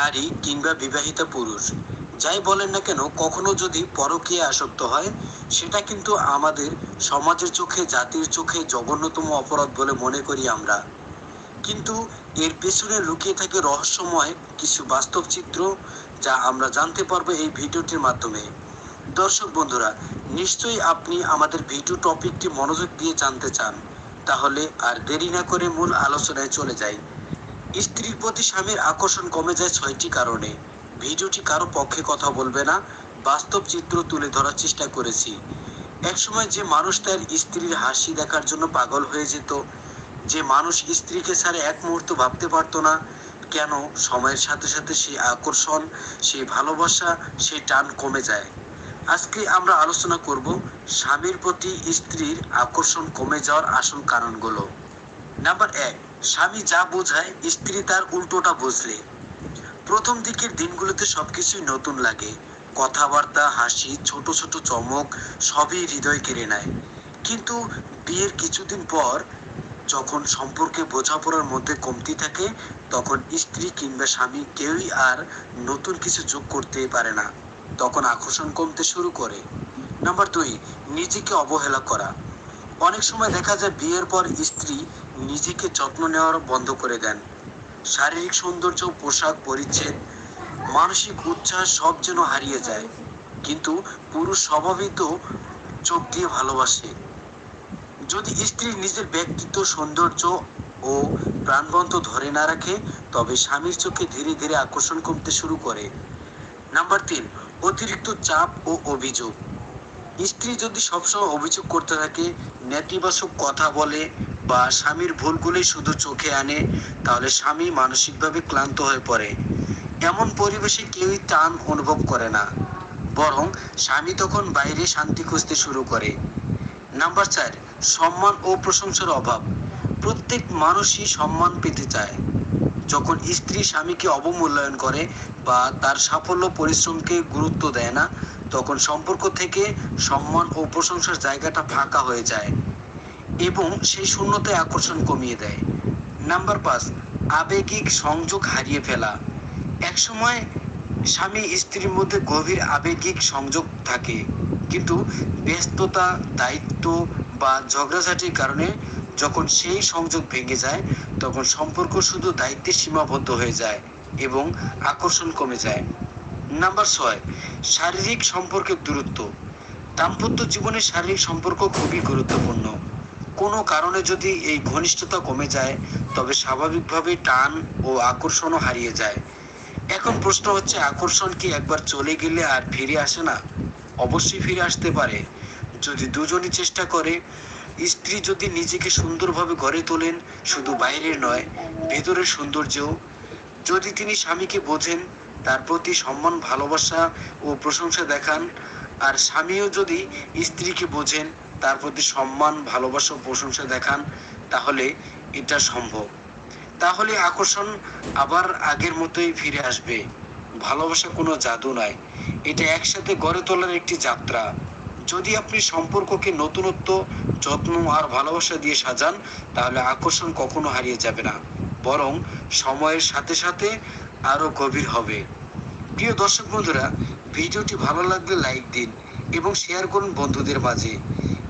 নারী কিংবা বিবাহিত পুরুষ, যাই বলেন না কেন, কখনো যদি পরকীয়া আসক্ত হয়, সেটা কিন্তু আমাদের সমাজের চোখে, জাতির চোখে জঘন্যতম অপরাধ বলে মনে করি আমরা। কিন্তু এর পেছনে লুকিয়ে থাকে রহস্যময় কিছু বাস্তব চিত্র যা আমরা জানতে পারব এই ভিডিওটির মাধ্যমে। দর্শক বন্ধুরা, নিশ্চয়ই আপনি আমাদের ভিডিও টপিকটি মনোযোগ দিয়ে জানতে চান, তাহলে আর দেরি না করে মূল আলোচনায় চলে যাই। স্ত্রীর প্রতি স্বামীর আকর্ষণ কমে যায় ছয়টি কারণে। ভিডিওটি কারও পক্ষে কথা বলবে না, বাস্তব চিত্র তুলে ধরার চেষ্টা করেছি। একসময় যে মানুষ তার স্ত্রীর হাসি দেখার জন্য পাগল হয়ে যেত, যে মানুষ স্ত্রীকে ছাড়া এক মুহূর্ত ভাবতে পারতো না, কেন সময়ের সাথে সাথে সেই আকর্ষণ, সেই ভালোবাসা, সেই টান কমে যায়। আজকে আমরা আলোচনা করব স্বামীর প্রতি স্ত্রীর আকর্ষণ কমে যাওয়ার আসল কারণগুলো। নাম্বার এক স্বামী যা বোঝায়, স্ত্রী তার উল্টোটা বুঝলে। প্রথম দিকের দিনগুলোতে সবকিছুই নতুন লাগে। কথাবার্তা, হাসি, ছোট ছোট চমক, সবই হৃদয় কেড়ে নেয়। কিন্তু বিয়ের কিছুদিন পর যখন সম্পর্কে বোঝাপড়ার মধ্যে কমতি থাকে, তখন স্ত্রী কিংবা স্বামী কেউই আর নতুন কিছু যোগ করতে পারে না। তখন আকর্ষণ কমতে শুরু করে। নাম্বার দুই, নিজেকে অবহেলা করা। অনেক সময় দেখা যায় বিয়ের পর স্ত্রী নিজেকে যত্ন নেওয়ার বন্ধ করে দেন। শারীরিক সৌন্দর্য, পোশাক, পরিচ্ছেদ, মানসিক উচ্ছ্বাস সব যেন হারিয়ে যায়। কিন্তু পুরুষ স্বভাবই তো চোখ দিয়ে ভালোবাসে। যদি স্ত্রী নিজের ব্যক্তিত্ব, সৌন্দর্য ও প্রাণবন্ত ধরে না রাখে, তবে স্বামীর চোখে ধীরে ধীরে আকর্ষণ কমতে শুরু করে। নাম্বার তিন, অতিরিক্ত চাপ ও অভিযোগ। স্ত্রী যদি সবসময় অভিযোগ করতে থাকে, নেতিবাচক কথা বলে বা স্বামীর ভুলগুলোই শুধু চোখে আনে, তাহলে স্বামী মানসিকভাবে ক্লান্ত হয়ে পড়ে। এমন পরিবেশে কেউই টান অনুভব করে না, বরং স্বামী তখন বাইরে শান্তি খুঁজতে শুরু করে। নাম্বার চার, সম্মান ও প্রশংসার অভাব। প্রত্যেক মানুষই সম্মান পেতে চায়। যখন স্ত্রী স্বামীকে অবমূল্যায়ন করে বা তার সাফল্য পরিশ্রমকে গুরুত্ব দেয় না, তখন সম্পর্ক থেকে সম্মান ও প্রশংসার জায়গাটা ফাঁকা হয়ে যায়। এবং সেই শূন্যতায় আকর্ষণ কমিয়ে দেয়। নাম্বার পাঁচ, আবেগিক সংযোগ হারিয়ে ফেলা। একসময় স্বামী স্ত্রীর মধ্যে গভীর আবেগিক সংযোগ থাকে, কিন্তু ব্যস্ততা, দায়িত্ব বা ঝগড়াঝাটির কারণে যখন সেই সংযোগ ভেঙে যায়, তখন সম্পর্ক শুধু দায়িত্বে সীমাবদ্ধ হয়ে যায় এবং আকর্ষণ কমে যায়। নাম্বার ছয়, শারীরিক সম্পর্কের দূরত্ব। দাম্পত্য জীবনে শারীরিক সম্পর্ক খুবই গুরুত্বপূর্ণ। কোনো কারণে যদি এই ঘনিষ্ঠতা কমে যায়, তবে স্বাভাবিকভাবে টান ও আকর্ষণও হারিয়ে যায়। এখন প্রশ্ন হচ্ছে, আকর্ষণ কি একবার চলে গেলে আর ফিরে আসে না? অবশ্যই ফিরে আসতে পারে। যদি দুজনই চেষ্টা করে, স্ত্রী যদি নিজেকে সুন্দরভাবে গড়ে তোলেন, শুধু বাইরের নয়, ভেতরের সৌন্দর্যও। যদি তিনি স্বামীকে বোঝেন, তার প্রতি সম্মান, ভালোবাসা ও প্রশংসা দেখান, আর স্বামীও যদি স্ত্রীকে বোঝেন তার প্রতি সম্মান, ভালোবাসা প্রশংসা দেখান, তাহলে এটা সম্ভব। তাহলে আকর্ষণ আবার আগের মতোই ফিরে আসবে। ভালোবাসা কোনো জাদু নয়। এটা একসাথে গড়ে তোলার একটি যাত্রা। যদি আপনি সম্পর্ককে নতুনত্ব, যত্ন আর ভালোবাসা দিয়ে সাজান, তাহলে আকর্ষণ কখনো হারিয়ে যাবে না। বরং সময়ের সাথে সাথে আরও গভীর হবে। প্রিয় দর্শক বন্ধুরা, ভিডিওটি ভালো লাগলে লাইক দিন এবং শেয়ার করুন বন্ধুদের মাঝে।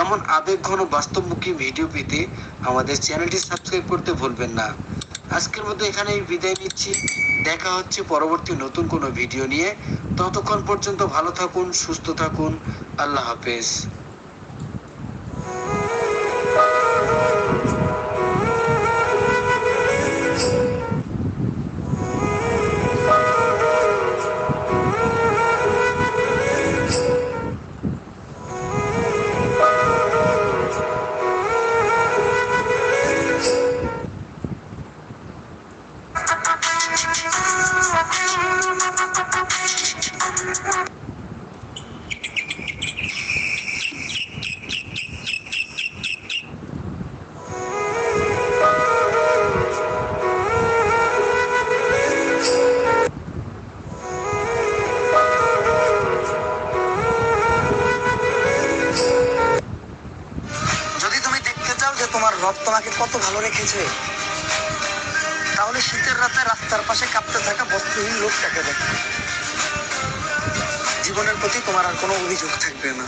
এমন আবেগ ঘন বাস্তবমুখী ভিডিও পেতে আমাদের চ্যানেলটি সাবস্ক্রাইব করতে ভুলবেন না। আজকের মতো এখানেই বিদায় নিচ্ছি। দেখা হচ্ছে পরবর্তী নতুন কোনো ভিডিও নিয়ে। ততক্ষণ পর্যন্ত ভালো থাকুন, সুস্থ থাকুন। আল্লাহ হাফেজ। শীতের রাতে রাস্তার পাশে কাঁপতে থাকা বস্তুহীন লোকটাকে দেখো। জীবনের প্রতি তোমার আর কোনো অভিযোগ থাকবে না।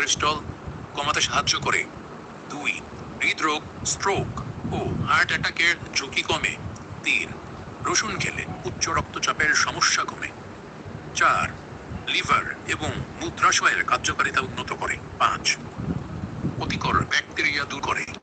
সুগার স্টল কমাতে সাহায্য করে। দুই, হৃদরোগ স্ট্রোক ও হার্ট অ্যাটাকের ঝুঁকি কমে। তিন, রসুন খেলে উচ্চ রক্তচাপের সমস্যা কমে। চার, লিভার এবং মূত্রাশয়ের কার্যকারিতা উন্নত করে। পাঁচ, ক্ষতিকর ব্যাকটেরিয়া দূর করে।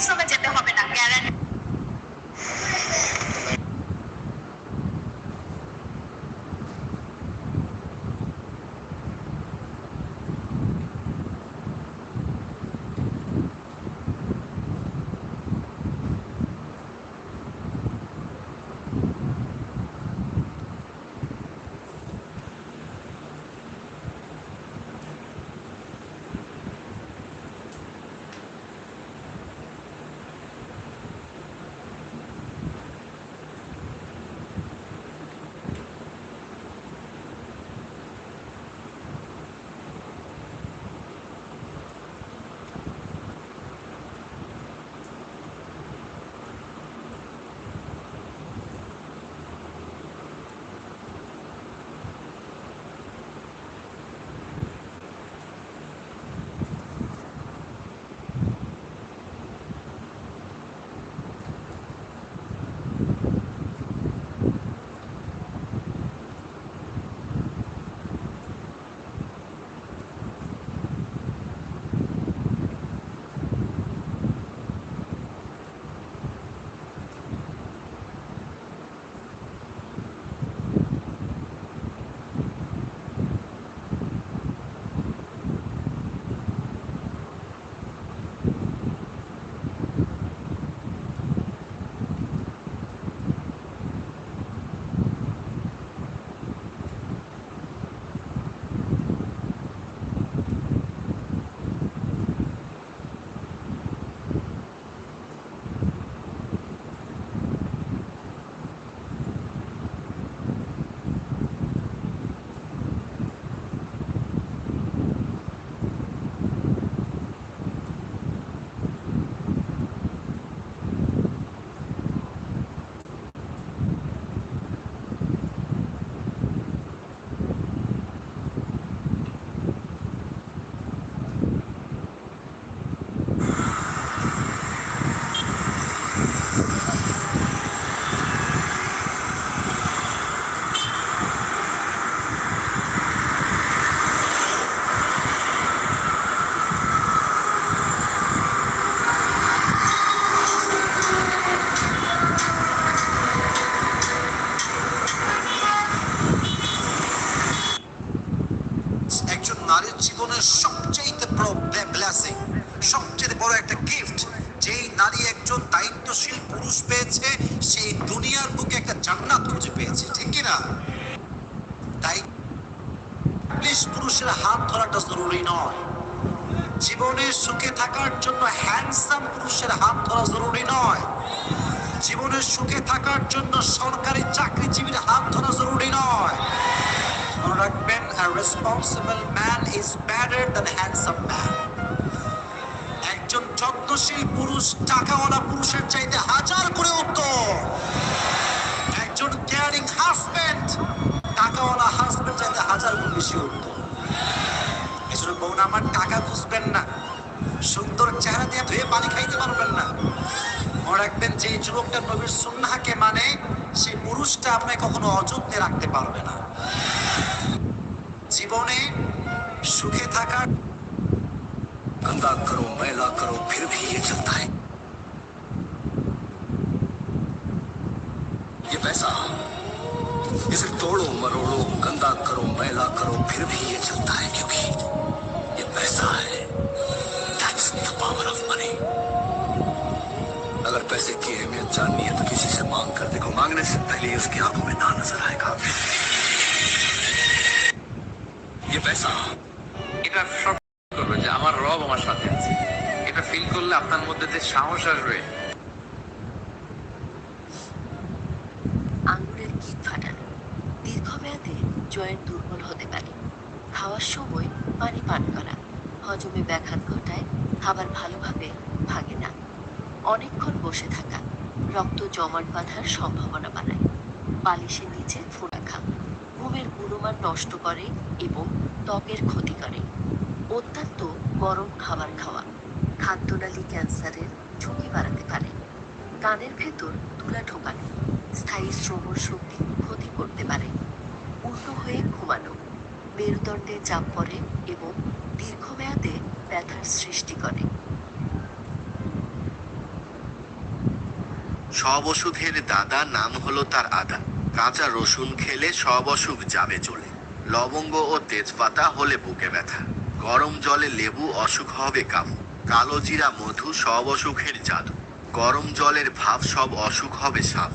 so much করা জরুরি নয়। জীবনের সুখে থাকার জন্য সরকারি চাকরিজীবীর হাত ধরা জরুরি নয়। রাখবেন, a responsible man is better than a handsome একজন যত্নশীল পুরুষ টাকাওয়ালা পুরুষের চাইতে হাজার করে উত্তম। একজন কেয়ারিং হাজবেন্ড টাকাওয়ালা হাজবেন্ড চাইতে হাজার গুণ বেশি উত্তম। এসব বোন আমার টাকা বুঝবেন না। সুন্দর চেহারা দিয়ে ধুয়ে পানি খাইতে পারবেন না মনে রাখবেন যে যুবকটা নবীর সুন্নাহকে মানে সেই পুরুষটা আপনাকে কখনো অযত্নে রাখতে পারবে না জীবনে সুখে থাকার गंदा करो मैला करो फिर भी ये चलता है ये पैसा इसे तोड़ो मरोड़ो गंदा करो मैला करो फिर भी ये चलता है क्योंकि ये पैसा है that's the power of money अगर पैसे की अहमियत जाननी है तो किसी से मांग कर देखो मांगने से पहले ही उसकी आंखों में ना नजर आएगा ये पैसा এটা সব করবে যে আমার রব আমার সাথে আছে এটা ফিল করলে আপনার মধ্যে যে সাহস আসবে আঙুলের গিট ফাটানো দীর্ঘমেয়াদে জয়েন্ট দুর্বল হতে পারে খাওয়ার সময় পানি পান করা হজমে ব্যাঘাত ঘটায় খাবার ভালোভাবে ভাগে না। অনেকক্ষণ বসে থাকা, রক্ত জমাট বাঁধার সম্ভাবনা বাড়ায়। বালিশের নিচে ফু রাখা ঘুমের গুণমান নষ্ট করে এবং ত্বকের ক্ষতি করে। অত্যন্ত গরম খাবার খাওয়া খাদ্যনালী ক্যান্সারের ঝুঁকি বাড়াতে পারে। কানের ভেতর তুলা ঢোকানো স্থায়ী শ্রবণ শক্তি ক্ষতি করতে পারে। উল্টো হয়ে ঘুমানো, মেরুদণ্ডে চাপ পড়ে এবং দীর্ঘমেয়াদে ব্যথার সৃষ্টি করে। সব ওষুধের দাদা নাম হলো তার আদা। কাঁচা রসুন খেলে সব অসুখ যাবে চলে। লবঙ্গ ও তেজপাতা হলে বুকে ব্যথা। গরম জলে লেবু অসুখ হবে কামু। কালো জিরা মধু সব অসুখের জাদু। গরম জলের ভাব সব অসুখ হবে সাফ।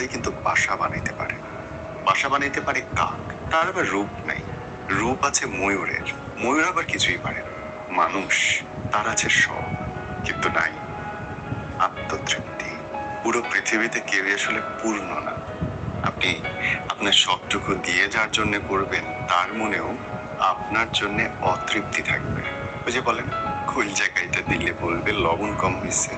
পারে, কিন্তু বাসা বানাইতে পারে। বাসা বানাইতে পারে কাক, তার আবার রূপ নাই। রূপ আছে ময়ূরের, ময়ূর আবার কিছুই পারে মানুষ, তার আছে সব, কিন্তু নাই। আত্মতৃপ্তি, পুরো পৃথিবীতে কেউ আসলে পূর্ণ না। আপনি আপনার সবটুকু দিয়ে যার জন্য করবেন, তার মনেও আপনার জন্য অতৃপ্তি থাকবে। যে বলেন খুল জায়গাটা দিলে বলবে, লবণ কম হয়েছে